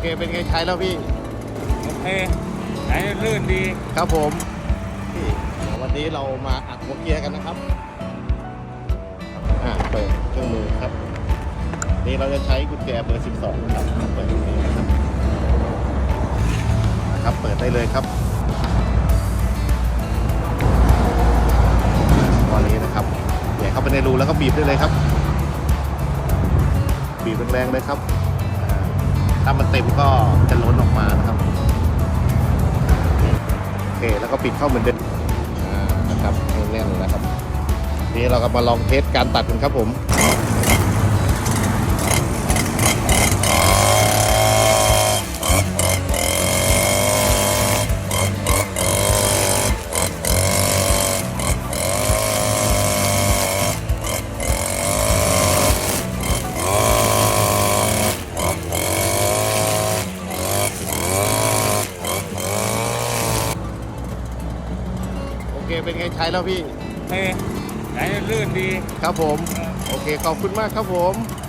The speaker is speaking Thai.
เคเป็นไงใช้แล้วพี่ โอเคไหนลื่นดีครับผมพี่วันนี้เรามาอัดหัวเกียร์กันนะครับอ่าเปิดเครื่องมือครับ นี่เราจะใช้กุญแจเบอร์12นะครับเปิดตรงนี้นะครับนะครับเปิดได้เลยครับตอนนี้นะครับแหย่เข้าไปในรูแล้วก็บีบได้เลยครับ บีบแรงๆเลยครับอ่า ถ้ามันเต็มก็จะล้นออกมานะครับโอเคแล้วก็ปิดเข้าเหมือนเดิมอ่านะครับให้แน่นเลยนะครับนี่เราก็มาลองเทสการตัดกันครับผม เคเป็นไงใช้แล้วพี่โอเคไหนลื่นดี ครับผม โอเคขอบคุณมากครับผมค